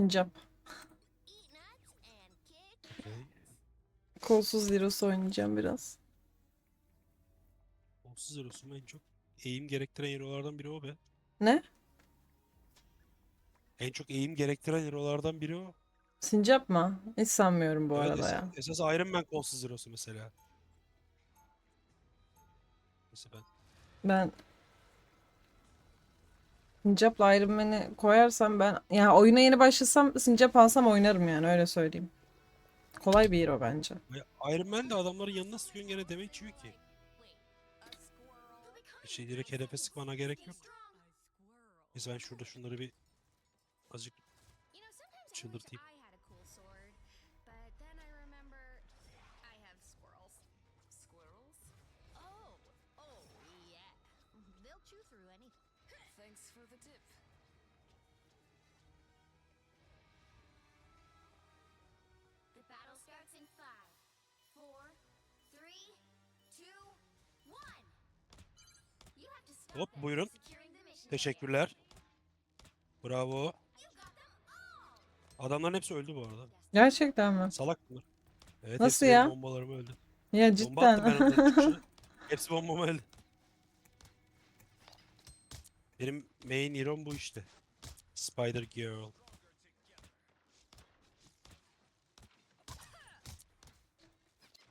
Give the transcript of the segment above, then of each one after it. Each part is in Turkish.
Sincap. Kolsuz Zeros oynayacağım biraz. Onsuz Eros'un en çok eğim gerektiren hero'lardan biri o be. Ne? En çok eğim gerektiren hero'lardan biri o. Sincap mı? Hiç sanmıyorum bu Evet, arada esa- ya. Esas Iron Man kolsuz Hero'su mesela. Mesela ben Ben Sincap'la Iron Man'i koyarsam ben ya oyuna yeni başlasam Sincap alsam oynarım yani öyle söyleyeyim. Kolay bir hero bence. Ya Iron Man de adamların yanına sıkıyorsun gene demek yiyor ki. Bir şey direkt hedefe sıkmana gerek yok. Mesela ben şurada şunları bir azıcık çıldırtayım. Thanks for the tip. The battle starts in five, four, three, two, one. You have to stop Hop them buyurun. securing the mission area. Teşekkürler. Bravo. You got them all. Adamların hepsi öldü bu arada. Gerçekten mi? Salak bunlar. Evet Nasıl hepsi benim ya? bombalarımı öldü. Ya Bomba attım ben cidden. onların çıkışına. Hepsi bombama öldü. Benim main hero'm bu işte. Spider Girl.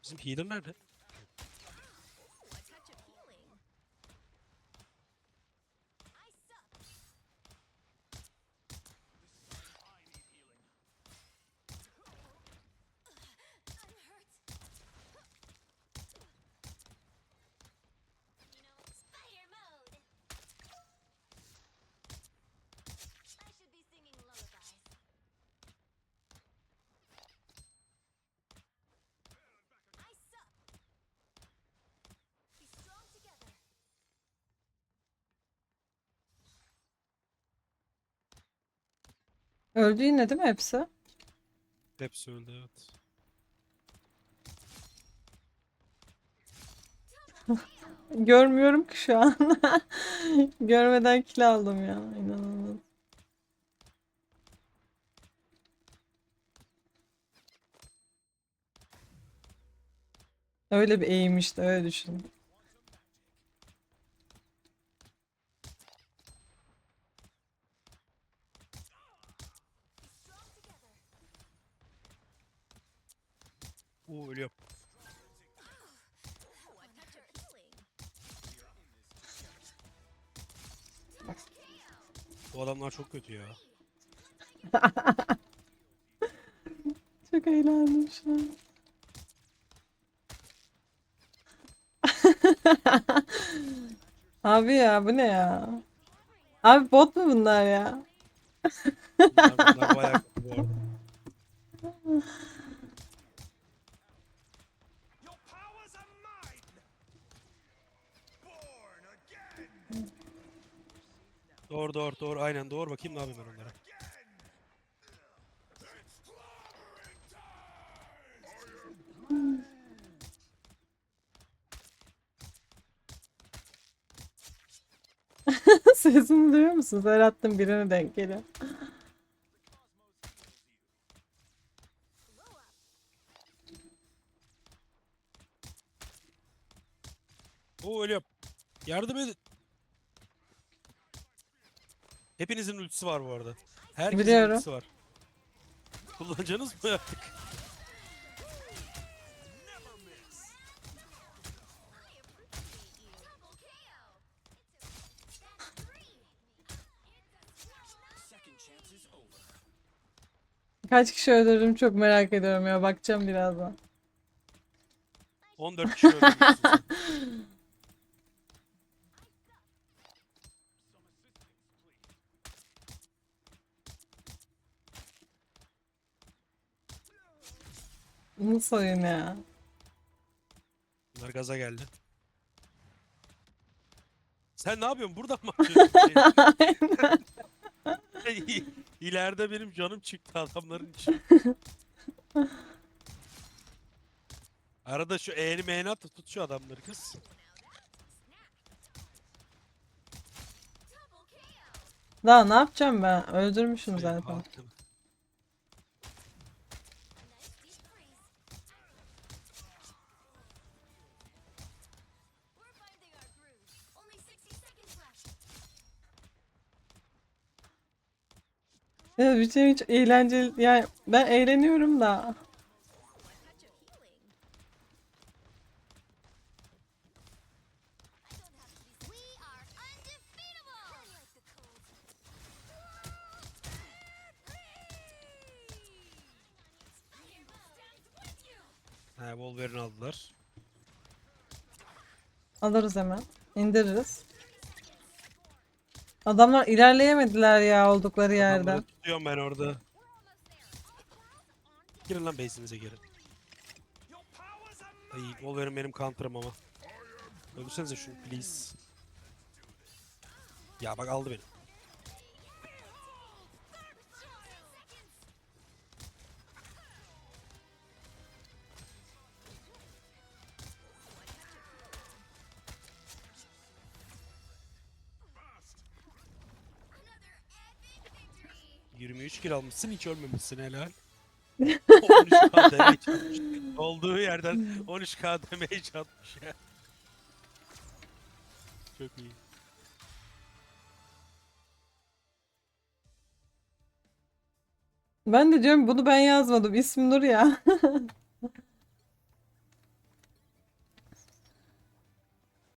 Bizim healer nerede? Öldü yine değil mi hepsi? Hepsi öldü evet. Görmüyorum ki şu an. Görmeden kill aldım ya. İnanılmaz. Öyle bir eğim işte öyle düşün. Oo ölüyorum. Bu adamlar çok kötü ya. Çok eğlendim şu an. Abi ya bu ne ya? Abi bot mu bunlar ya? Bunlar, bunlar bayağı kötü bu arada. Doğru doğru doğru aynen doğru bakayım ne yapayım ben onlara. Sesini duyuyor musun? Her attım birine denk geliyor. Oo ölüyorum. Yardım edin. Hepinizin ultisi var bu arada. Herkesin Biliyorum. ultisi var. Kullanacaksınız mı artık? Kaç kişi öldürdüm çok merak ediyorum ya. Bakacağım birazdan. 14 kişi öldürmüşsün. Nasıl oyun ya? Bunlar gaza geldi. Sen ne yapıyorsun? Burada mı atıyorsun? Şey, İleride benim canım çıktı adamların için. Arada şu eğeni meğeni at tut şu adamları kız. Daha ne yapacağım ben? Öldürmüşüm zaten. hakkım. Ya bir şey hiç eğlenceli yani ben eğleniyorum da. He Wolverine aldılar. Alırız hemen. İndiririz. Adamlar ilerleyemediler ya oldukları yerde. Adamları tutuyorum ben orada. Girin lan base'inize girin. Ay mine. Wolverine benim counter'ım ama. Öldürsenize şunu please. Ya bak aldı beni. 23 kill almışsın hiç ölmemişsin helal. 13k damage atmış. Olduğu yerden 13k damage atmış ya. Çok iyi. Ben de diyorum bunu ben yazmadım. İsmi Nur ya.